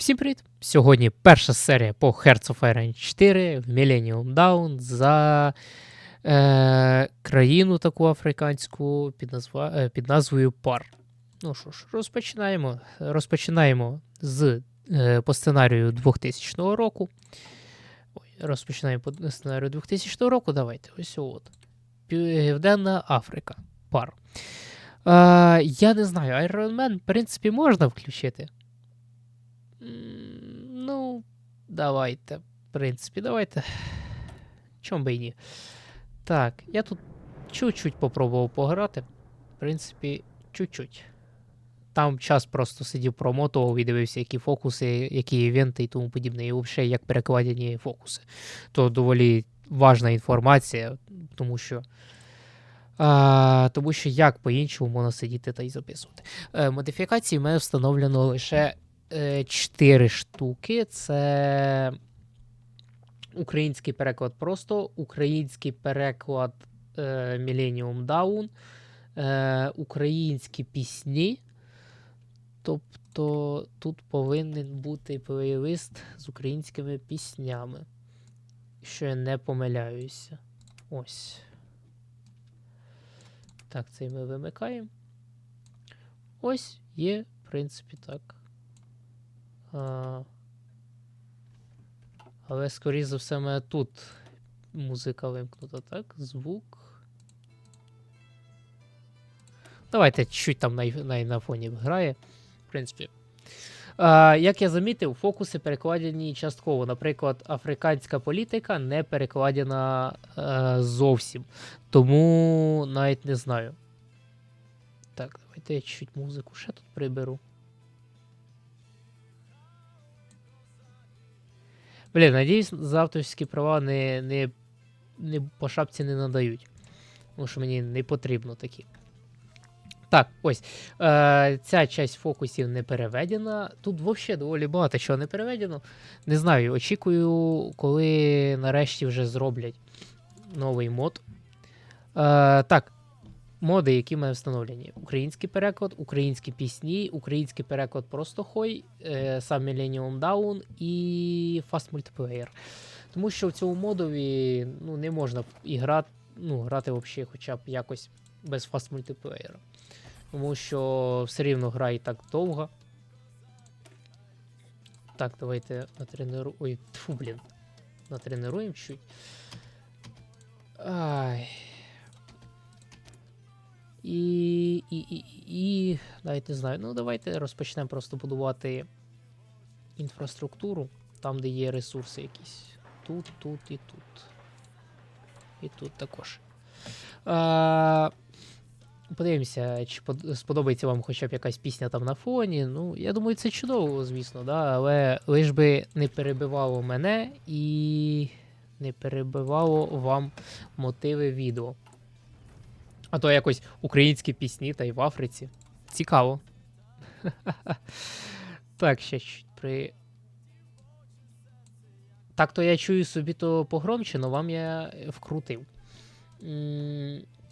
Всім привіт! Сьогодні перша серія по Hearts of Iron 4 в Millennium Down за е, країну таку африканську під, назва, е, під назвою Пар. Ну що ж, розпочинаємо. Розпочинаємо з е, по сценарію 2000 року. Ой, розпочинаємо по сценарію 2000 року. Давайте. Ось от. Південна Африка. Пар. Е, я не знаю, Iron Man, в принципі, можна включити. Ну, давайте. В принципі, давайте. Чом би і ні. Так, я тут чуть-чуть попробував пограти. В принципі, чуть-чуть. Там час просто сидів промотував і дивився, які фокуси, які івенти і тому подібне, і взагалі як перекладені фокуси. То доволі важна інформація, тому що. А, тому що як по-іншому можна сидіти та й записувати. Е, модифікації в мене встановлено лише 4 штуки. Це український переклад просто, український переклад е, Millennium Down, е, українські пісні. Тобто тут повинен бути плейлист з українськими піснями. Що я не помиляюся. Ось. Так, цей ми вимикаємо. Ось є, в принципі, так. А, але, скоріше за все, в тут музика вимкнута, так? Звук. Давайте чуть там на, на, на фоні грає. В принципі. А, як я замітив, фокуси перекладені частково. Наприклад, африканська політика не перекладена е, зовсім. Тому навіть не знаю. Так, давайте я чуть музику ще тут приберу. Блін, надіюсь, за права не, не, не по шапці не надають. Тому що мені не потрібно такі. Так, ось. Е, ця часть фокусів не переведена. Тут взагалі доволі багато чого не переведено. Не знаю, очікую, коли нарешті вже зроблять новий мод. Е, так, моди, які в мене встановлені: український переклад, українські пісні, український переклад просто хой, е, сам Millennium Down і Fast Multiplayer. Тому що в цьому модові ну, не можна і грати, ну, грати взагалі хоча б якось без Fast Multiplayer. Тому що все рівно гра і так довго. Так, давайте натрениру... Ой, тьфу, блін. Натренуємо чуть. Ай. І, і, і, і, навіть не знаю. Ну, давайте розпочнемо просто будувати інфраструктуру, там, де є ресурси якісь. Тут, тут і тут. І тут також. А, подивимося, чи сподобається вам хоча б якась пісня там на фоні. Ну, я думаю, це чудово, звісно, да? але лиш би не перебивало мене і не перебивало вам мотиви відео. А то якось українські пісні та й в Африці. Цікаво. так, ще чуть при. Так то я чую собі то погромче, але вам я е, вкрутив.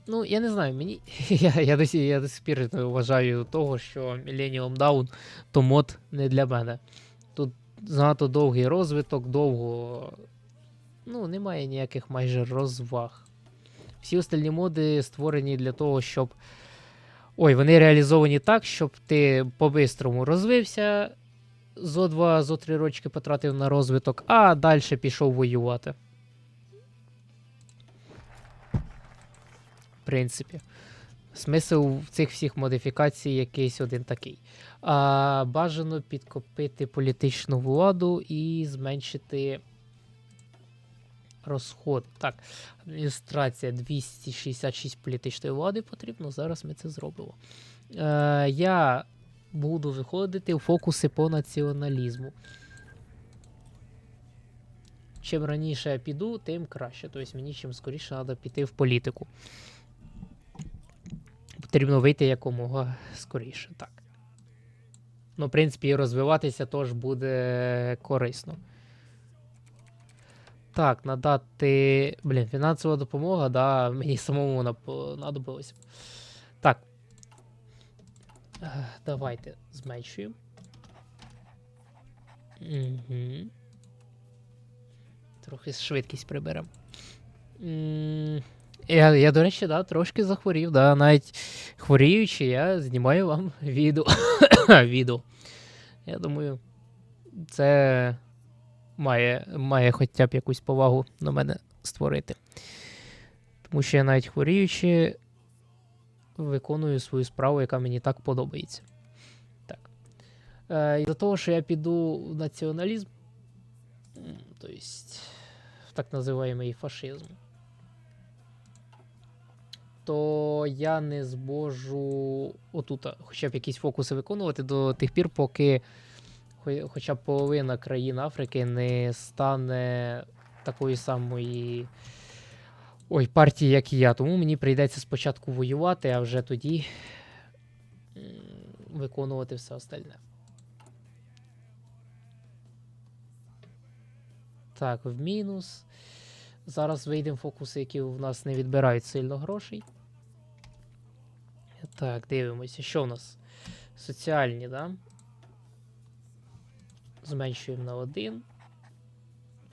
Ну, я не знаю, мені. я, я, до, сі- я до сих пір вважаю того, що Millennium Down то мод не для мене. Тут занадто довгий розвиток, довго. Ну, немає ніяких майже розваг. Всі остальні моди створені для того, щоб. Ой, вони реалізовані так, щоб ти по-бистрому розвився, зо два, зо три рочки потратив на розвиток, а далі пішов воювати. В принципі. Смисл цих всіх модифікацій якийсь один такий. А, бажано підкопити політичну владу і зменшити розход. Так, адміністрація 266 політичної влади потрібно. Зараз ми це зробимо. Е, я буду виходити у фокуси по націоналізму. Чим раніше я піду, тим краще. Тобто мені чим скоріше треба піти в політику. Потрібно вийти якомога скоріше. Так. Ну, в принципі, і розвиватися теж буде корисно. Так, надати. Блін, фінансова допомога, да, мені самому нап- надобилось. Так. Давайте зменшуємо. Угу. Трохи швидкість приберемо. Я, я, до речі, да, трошки захворів, да, навіть хворіючи, я знімаю вам відео. відео. Я думаю, це має, має хоча б якусь повагу на мене створити. Тому що я навіть хворіючи виконую свою справу, яка мені так подобається. Так. Е, Із-за того, що я піду в націоналізм, м, то есть в так називаємий фашизм, то я не зможу отут хоча б якісь фокуси виконувати до тих пір, поки хоча б половина країн Африки не стане такої самої ой, партії, як і я. Тому мені прийдеться спочатку воювати, а вже тоді виконувати все остальне. Так, в мінус. Зараз вийдемо фокуси, які в нас не відбирають сильно грошей. Так, дивимося, що в нас? Соціальні, да? Зменшуємо на один.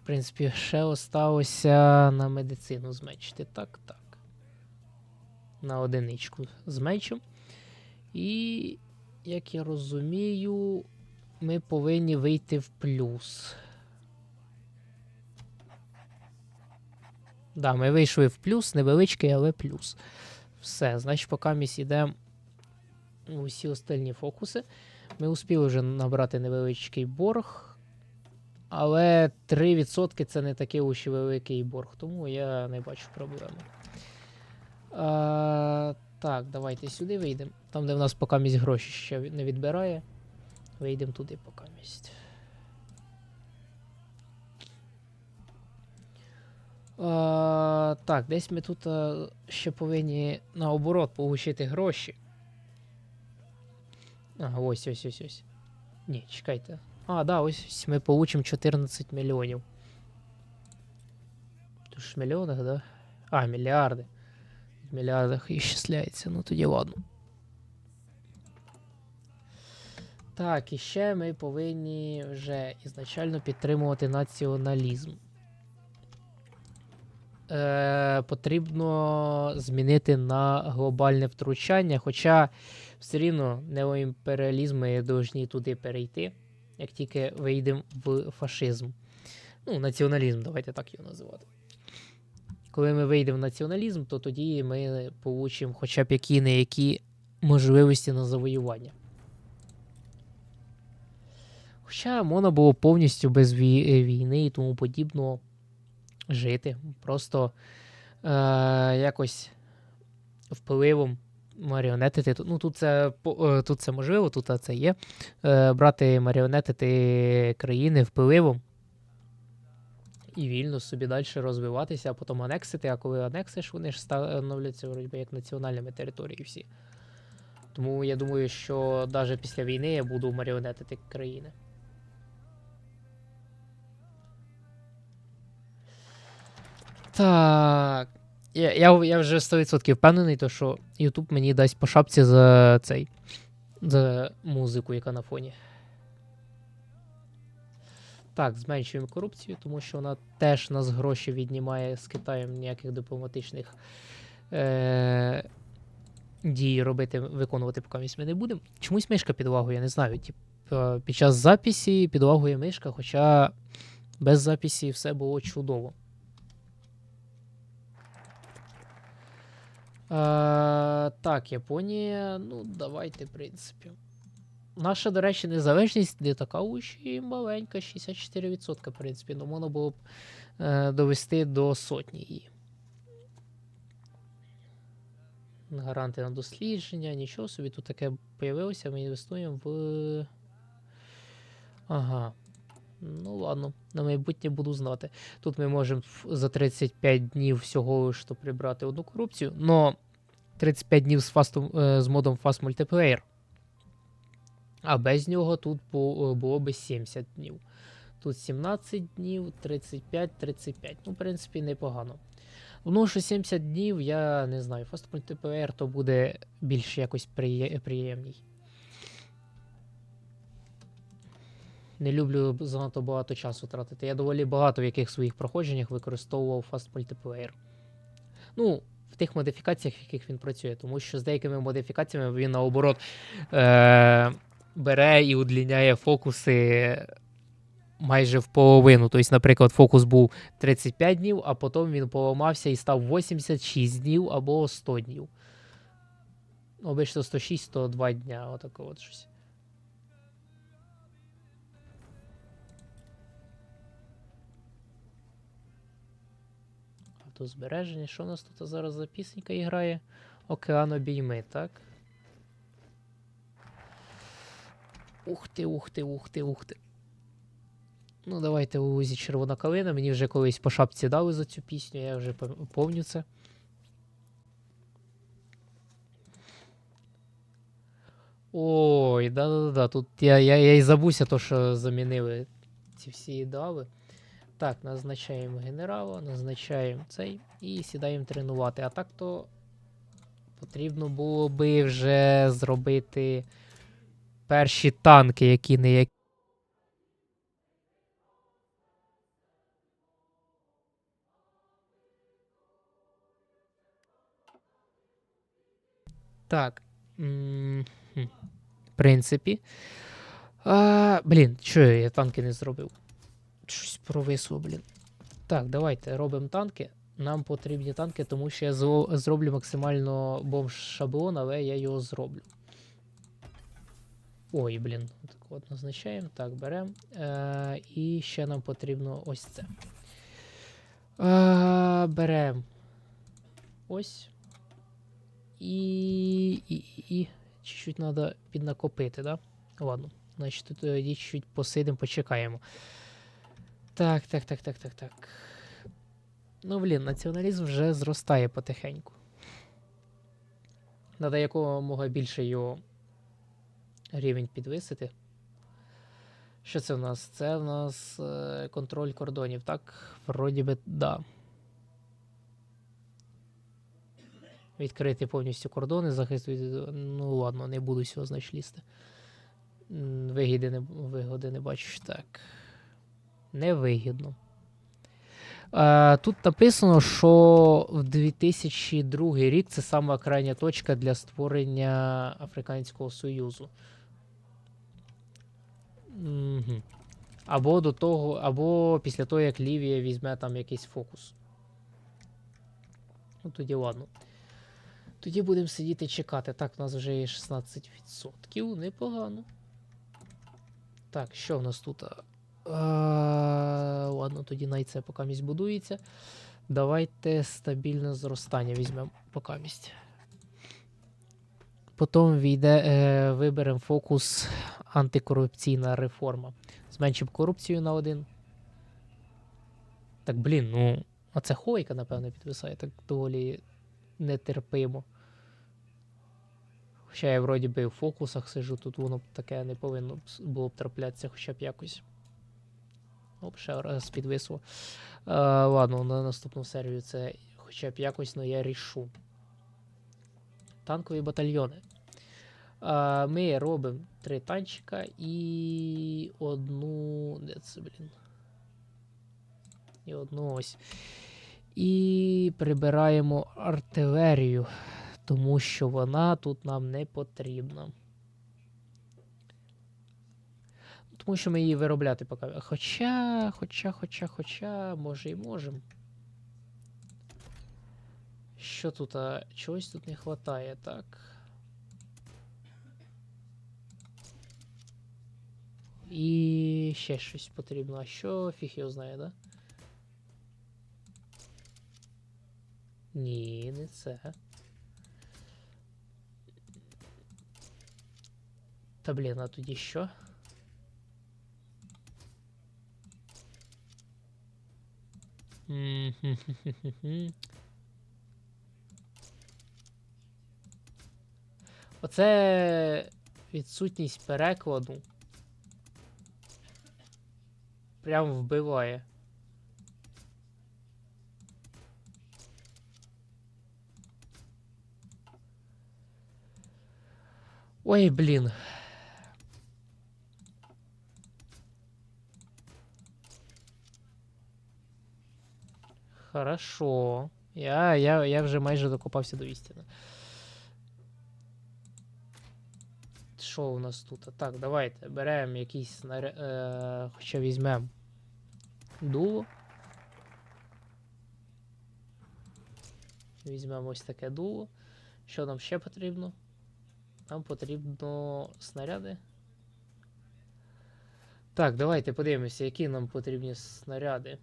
В принципі, ще осталося на медицину зменшити. Так, так. На одиничку зменшимо. І, як я розумію, ми повинні вийти в плюс. Да, ми вийшли в плюс, невеличкий, але плюс. Все, значить, поки ми йдемо у всі остальні фокуси. Ми успіли вже набрати невеличкий борг. Але 3% це не такий уж і великий борг, тому я не бачу проблеми. А, так, давайте сюди вийдемо. Там, де в нас поки місць гроші ще не відбирає. Вийдемо туди поки місць. А, так, десь ми тут а, ще повинні наоборот получити гроші. Ага, ось, ось, ось, ось. Ні, чекайте. А, да, ось ми получимо 14 мільйонів. Тут в мільйонах, да? А, мільярди. В мільярдах ісчисляється, ну тоді ладно. Так, і ще ми повинні вже ізначально підтримувати націоналізм. Е, потрібно змінити на глобальне втручання, хоча все рівно неоімперіалізми повинні туди перейти, як тільки вийдемо в фашизм. Ну, націоналізм, давайте так його називати. Коли ми вийдемо в націоналізм, то тоді ми получимо хоча б які не які можливості на завоювання. Хоча можна було повністю без війни і тому подібного жити. Просто е, якось впливом маріонетити. Ну, тут це, е, тут це можливо, тут це є. Е, брати маріонетити країни впливом і вільно собі далі розвиватися, а потім анексити, а коли анексиш, вони ж становляться вроді як національними території всі. Тому я думаю, що навіть після війни я буду маріонетити країни. Так. Я, я, я вже 100% впевнений, то, що YouTube мені дасть по шапці за цей. За музику, яка на фоні. Так, зменшуємо корупцію, тому що вона теж нас гроші віднімає з Китаєм ніяких дипломатичних е- дій робити, виконувати поки ми не будемо. Чомусь мишка підлагує, я не знаю. Тип, е, під час записі підлагує мишка, хоча без записі все було чудово. Е, так, Японія, ну, давайте, в принципі. Наша, до речі, незалежність не така уж і маленька, 64%, в принципі, ну можна було б е, довести до сотні її. Гаранти на дослідження, нічого собі тут таке появилося, ми інвестуємо в. Ага. Ну ладно, на майбутнє буду знати. Тут ми можемо за 35 днів всього то прибрати одну корупцію, но 35 днів з, фастом, е, з модом Fast Multiplayer. А без нього тут е, було би 70 днів. Тут 17 днів, 35, 35. Ну, в принципі, непогано. Ну, що 70 днів, я не знаю. Fast Multiplayer то буде більш якось приє- приємній. Не люблю занадто багато часу тратити. Я доволі багато в яких своїх проходженнях використовував Fast Multiplayer. Ну, в тих модифікаціях, в яких він працює, тому що з деякими модифікаціями він наоборот е- бере і удліняє фокуси майже в половину. Тобто, наприклад, фокус був 35 днів, а потім він поламався і став 86 днів або 100 днів. Обично 106-102 дня, отаке от щось. Автозбереження. Що у нас тут зараз за пісенька і грає? Океан обійми, так? Ух ти, ух ти, ух ти, ух ти. Ну, давайте у Узі Червона калина. Мені вже колись по шапці дали за цю пісню, я вже помню це. Ой, да-да-да. Тут я, я, я і забувся, то, що замінили ці всі ідеали. Так, назначаємо генерала, назначаємо цей і сідаємо тренувати. А так то потрібно було би вже зробити перші танки, які не які. Так. В принципі. А, блін, що я, танки не зробив? Провисло, блін. Так, давайте робимо танки. Нам потрібні танки, тому що я зроблю максимально бомж шаблон, але я його зроблю. Ой, блін, так от назначаємо. Так, беремо. Е, і ще нам потрібно ось це. Е, беремо. Ось. І. І. і чуть-чуть треба піднакопити, да? Ладно. Значить, тоді чуть-чуть посидимо, почекаємо. Так, так, так, так, так, так. Ну, блін, націоналізм вже зростає потихеньку. Надо якомога більше його рівень підвисити. Що це в нас? Це в нас е, контроль кордонів, так? Вроді би, да. Відкрити повністю кордони, захист від. Ну ладно, не буду цього значить лізти. Вигоди не, вигоди не бачу. Так. Невигідно. Тут написано, що в 2002 рік це сама крайня точка для створення Африканського Союзу. Або до того, або після того, як Лівія візьме там якийсь фокус. Ну, тоді ладно. Тоді будемо сидіти чекати. Так, у нас вже є 16%. Непогано. Так, що в нас тут? А, ладно, тоді на це поки місць будується. Давайте стабільне зростання візьмемо поки місць. Потім війде, е, виберемо фокус антикорупційна реформа. Зменшимо корупцію на один. Так, блін, ну. А це хойка, напевно, підвисає. Так доволі нетерпимо. Хоча я вроді би в фокусах сижу, тут воно таке не повинно було б траплятися хоча б якось. Оп, ще раз підвисло. Е, ладно, на наступну серію це хоча б якось, але я рішу. Танкові батальйони. Е, ми робимо три танчика і одну. Де це, блін? І одну ось. І прибираємо артилерію, тому що вона тут нам не потрібна. Ми її виробляти поки. Хоча, хоча, хоча, хоча, може і можемо. Що тут? А, чогось тут не вистачає, так. І ще щось потрібно. А що фіг його знає, да? Ні, не це. Та блін, а тоді що? Оце відсутність перекладу. Прям вбиває. Ой, блін. Хорошо. Я, я, я вже майже докопався до істини. Що у нас тут? Так, давайте беремо якийсь снаряд. Е, хоча візьмемо дуло. Візьмемо ось таке дуло. Що нам ще потрібно? Нам потрібно снаряди. Так, давайте подивимося, які нам потрібні снаряди.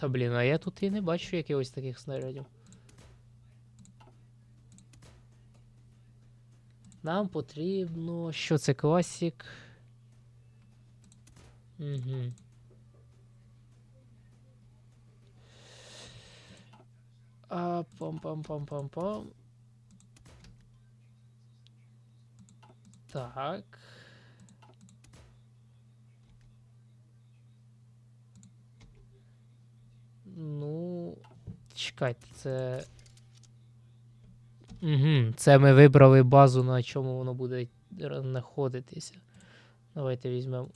Та блін, а я тут і не бачу якихось таких снарядів. Нам потрібно. Що це класік? Угу. А, пам-пам-пам-пам-пам. Так. Ну, чекайте, це. Угу, це ми вибрали базу, на чому воно буде знаходитися. Давайте візьмемо.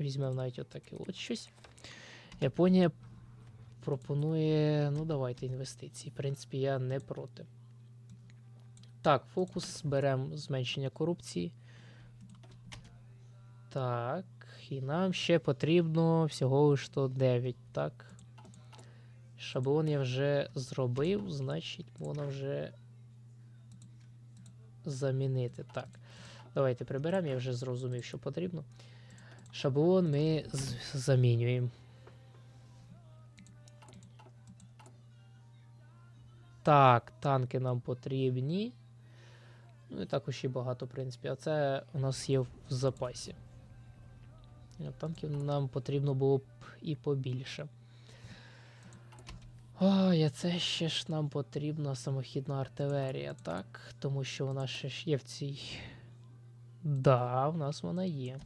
Візьмемо навіть отаке от щось. Японія пропонує. Ну, давайте інвестиції. В принципі, я не проти. Так, фокус беремо зменшення корупції. Так. І нам ще потрібно всього лиш то 9, так. Шаблон я вже зробив, значить, можна вже замінити. Так. Давайте приберемо, я вже зрозумів, що потрібно. Шаблон ми замінюємо. Так, танки нам потрібні. Ну і також і багато, в принципі. А це у нас є в запасі. Танків нам потрібно було б і побільше. Ой, а це ще ж нам потрібна самохідна артилерія, так? Тому що вона ще ж є в цій. Да, в нас вона є.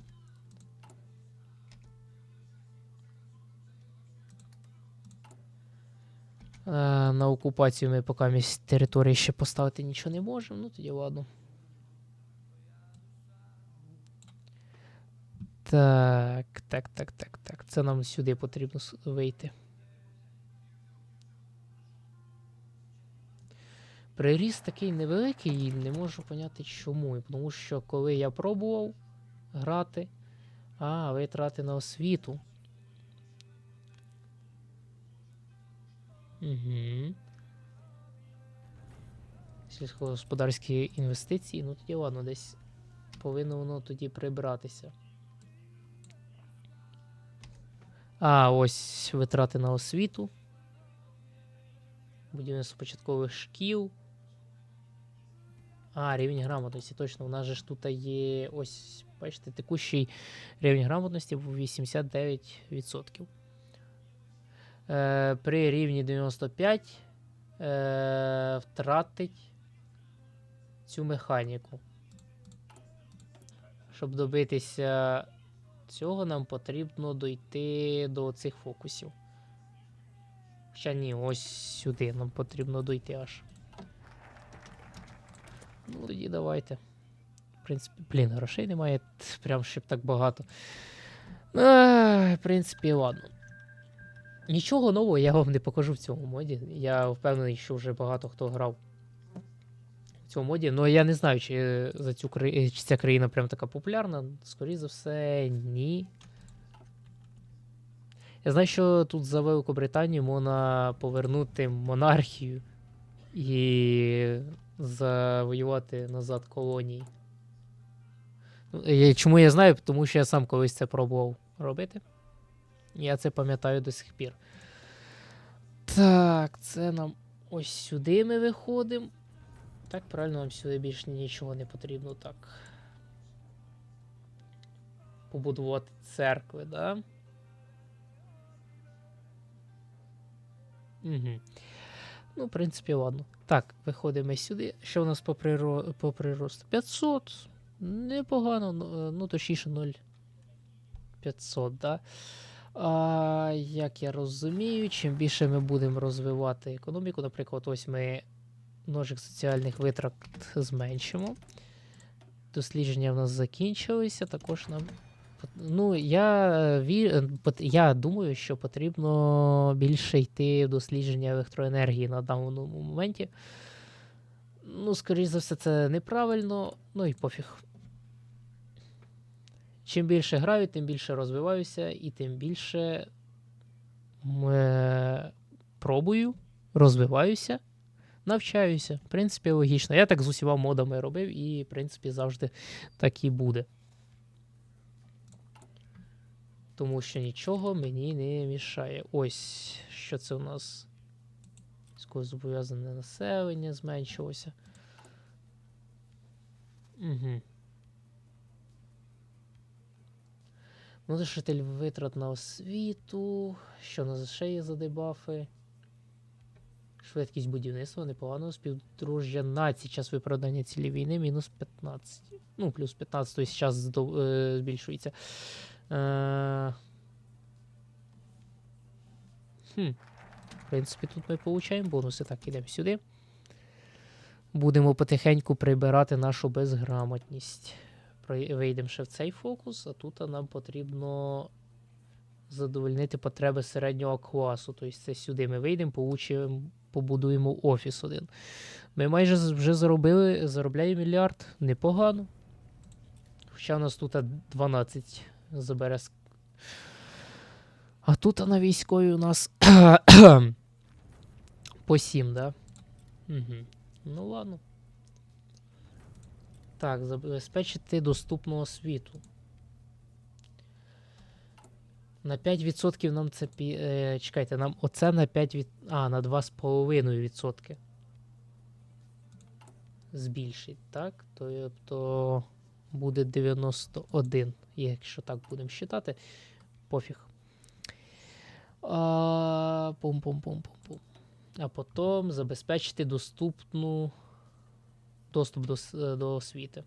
Е, на окупацію ми поки території ще поставити нічого не можемо, ну тоді ладно. Так, так, так, так, так. Це нам сюди потрібно вийти. Приріст такий невеликий, і не можу поняти чому. Тому що коли я пробував грати, а, витрати на освіту. Угу. Сільськогосподарські інвестиції, ну тоді ладно, десь повинно воно тоді прибратися. А, ось витрати на освіту. Будівництво початкових шкіл. А, рівень грамотності, точно. У нас же ж тут є ось, бачите, текущий рівень грамотності був 89%. Е, при рівні 95 е, втратить цю механіку. Щоб добитися цього, нам потрібно дойти до цих фокусів. Хоча ні, ось сюди нам потрібно дойти аж. Ну, тоді давайте. В принципі, блін, грошей немає, прям щоб так багато. Е, в принципі, ладно. Нічого нового я вам не покажу в цьому моді. Я впевнений, що вже багато хто грав в цьому моді. Ну я не знаю, чи, за цю, чи ця країна прям така популярна. Скоріше за все, ні. Я знаю, що тут за Великобританію можна повернути монархію і завоювати назад колонії. Ну, Чому я знаю? Тому що я сам колись це пробував робити. Я це пам'ятаю до сих пір. Так, це нам ось сюди ми виходимо. Так, правильно, нам сюди більше нічого не потрібно. Так. Побудувати церкви, да? Угу. Ну, в принципі, ладно. Так, виходимо сюди. Що у нас по, приро... по приросту? 500. Непогано, ну, е, ну точніше 0. 500, да? А, як я розумію, чим більше ми будемо розвивати економіку, наприклад, ось ми ножик соціальних витрат зменшимо. Дослідження в нас закінчилися, також нам. Ну, я, е, е, я думаю, що потрібно більше йти в дослідження електроенергії на даному моменті. Ну, скоріш за все, це неправильно, ну і пофіг. Чим більше граю, тим більше розвиваюся, і тим більше е, пробую, розвиваюся, навчаюся. В принципі, логічно. Я так з усіма модами робив, і, в принципі, завжди так і буде. Тому що нічого мені не мішає. Ось, що це у нас? Військовозобов'язане населення зменшилося. Угу. Внутрішитель витрат на освіту. Що у нас ще є за дебафи? Швидкість будівництва непогано. Співдружжя націй. Час виправдання цілі війни мінус 15. Ну, плюс 15, тобто час е, збільшується. Е... Хм. В принципі, тут ми получаємо бонуси. Так, ідемо сюди. Будемо потихеньку прибирати нашу безграмотність. Вийдемо ще в цей фокус, а тут нам потрібно задовольнити потреби середнього класу. Тобто це сюди ми вийдемо, получимо, побудуємо офіс один. Ми майже вже заробили, заробляємо мільярд. Непогано. Хоча у нас тут 12 забере. А тут на військовій у нас по 7, да? Угу. Ну ладно. Так, забезпечити доступну освіту. На 5% нам це е, чекайте, нам оце на 5 від... А, на 2,5% збільшить, так? Тобто буде 91, якщо так будемо считати. Пофіг. А, пум-пум-пум-пум-пум. А потім забезпечити доступну доступ до, е, до освіти.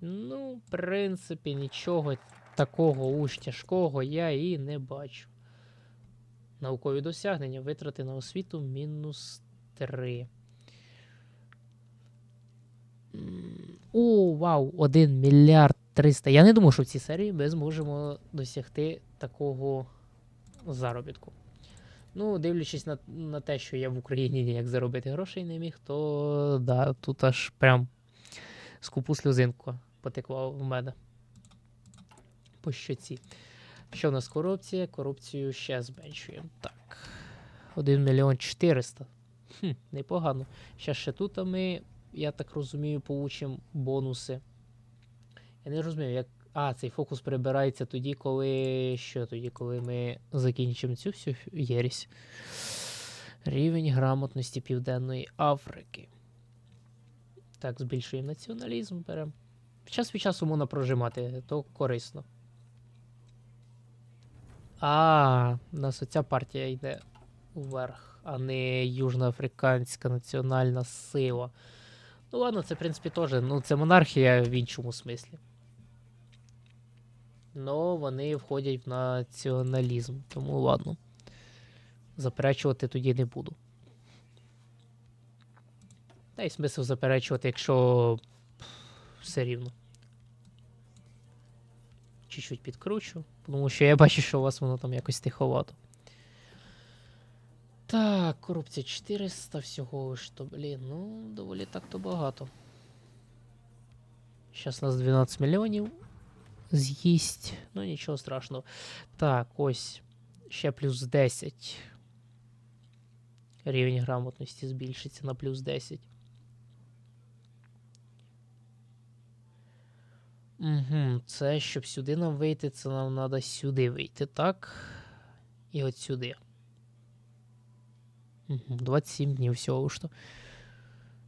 Ну, в принципі, нічого такого уж тяжкого я і не бачу. Наукові досягнення, витрати на освіту мінус 3. О, вау! 1 мільярд 300. Я не думав, що в цій серії ми зможемо досягти такого заробітку. Ну, дивлячись на, на те, що я в Україні ніяк заробити грошей не міг, то да, тут аж прям скупу сльозинку потекла в мене. По щоці. Що в нас корупція? Корупцію ще зменшуємо. Так. 1 мільйон 400. Хм, непогано. Ще ще тут ми, я так розумію, получимо бонуси. Я не розумію, як. А, цей фокус прибирається тоді, коли. Що тоді, коли ми закінчимо цю всю єрість. Рівень грамотності Південної Африки. Так, збільшуємо націоналізм, беремо. Час від часу можна прожимати, то корисно. А, у нас оця партія йде вверх, а не Южноафриканська національна сила. Ну ладно, це, в принципі, теж. Ну, це монархія в іншому смислі. Но вони входять в націоналізм, тому ладно. Заперечувати тоді не буду. Та й смисл заперечувати, якщо все рівно. Чуть-чуть підкручу, тому що я бачу, що у вас воно там якось тиховато. Так, корупція 400 всього лиш то, блін, ну, доволі так-то багато. Зараз нас 12 мільйонів з'їсть. Ну, нічого страшного. Так, ось. Ще плюс 10. Рівень грамотності збільшиться на плюс 10. Угу, це щоб сюди нам вийти, це нам треба сюди вийти, так? І от сюди. Угу, 27 днів всього ж то.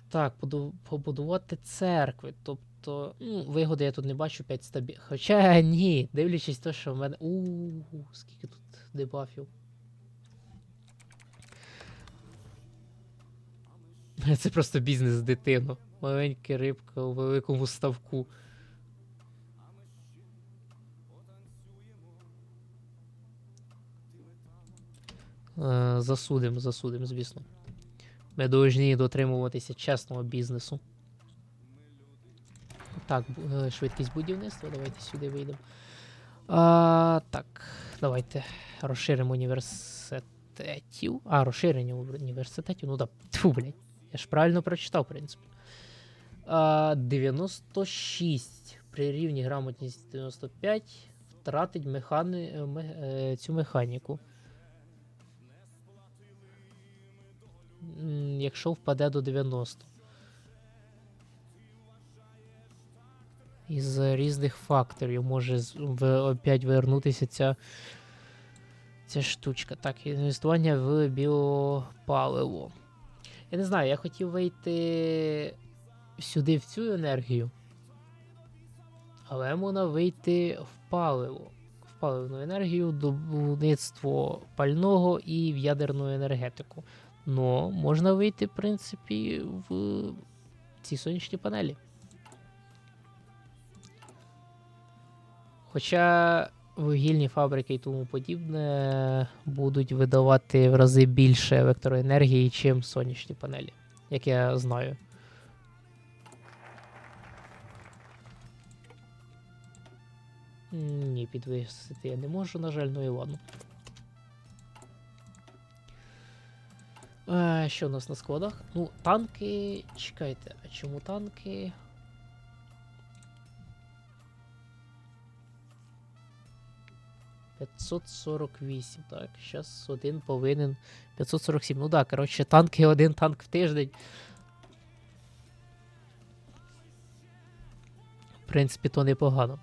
Так, побудувати церкви. Тобто, ну, вигоди я тут не бачу 5 стабі. Хоча ні, дивлячись те, що в мене. У, скільки тут дебафів. Це просто бізнес дитино. Маленька рибка у великому ставку. Е, засудим, засудим, звісно. Ми повинні дотримуватися чесного бізнесу. Так, е, швидкість будівництва. Давайте сюди вийдемо. Так, давайте розширимо університетів. А, розширення університетів. Ну так, тьфу, блядь. Я ж правильно прочитав, в принципі. А, 96 при рівні грамотність 95 втратить механи... ме- е, цю механіку. Якщо впаде до 90. Із різних факторів може в, опять вернутися ця, ця штучка. Так, інвестування в біопаливо. Я не знаю, я хотів вийти сюди в цю енергію. Але можна вийти в паливо. В паливну енергію, добудництво пального і в ядерну енергетику. Но можна вийти, в принципі, в ці сонячні панелі. Хоча вугільні фабрики і тому подібне будуть видавати в рази більше електроенергії, чим сонячні панелі, як я знаю. Ні, підвисити я не можу, на жаль, ну і ладно. Е, що у нас на складах? Ну, танки. Чекайте, а чому танки? П'ятсот сорок вісім, так. Зараз один повинен. 547. Ну так, коротше, танки один танк в тиждень. В принципі, то непогано.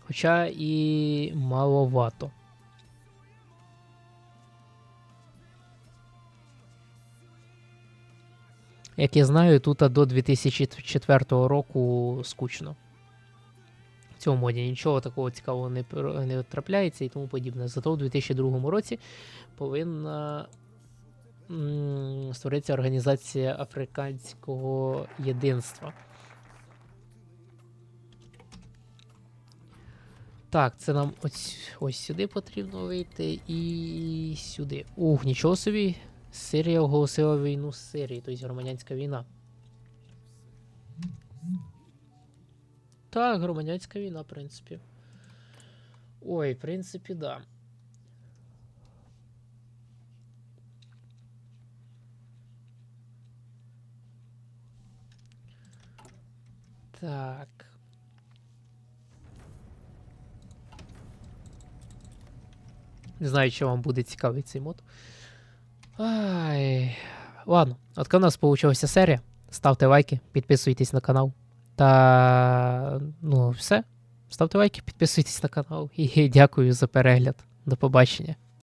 Хоча і маловато. Як я знаю, тут до 2004 року скучно. В цьому моді нічого такого цікавого не, не трапляється і тому подібне. Зато в 2002 році повинна створитися організація африканського єдинства. Так, це нам ось, ось сюди потрібно вийти і сюди. Ух, нічого собі. Сирія оголосила війну з Сирії, тобто громадянська війна. Так, громадянська війна, в принципі. Ой, в принципі, да. Так. Не знаю, чи вам буде цікавий цей мод. Ай. Ладно, от у нас получилася серія. Ставте лайки, підписуйтесь на канал. Та ну, все. Ставте лайки, підписуйтесь на канал. І дякую за перегляд. До побачення.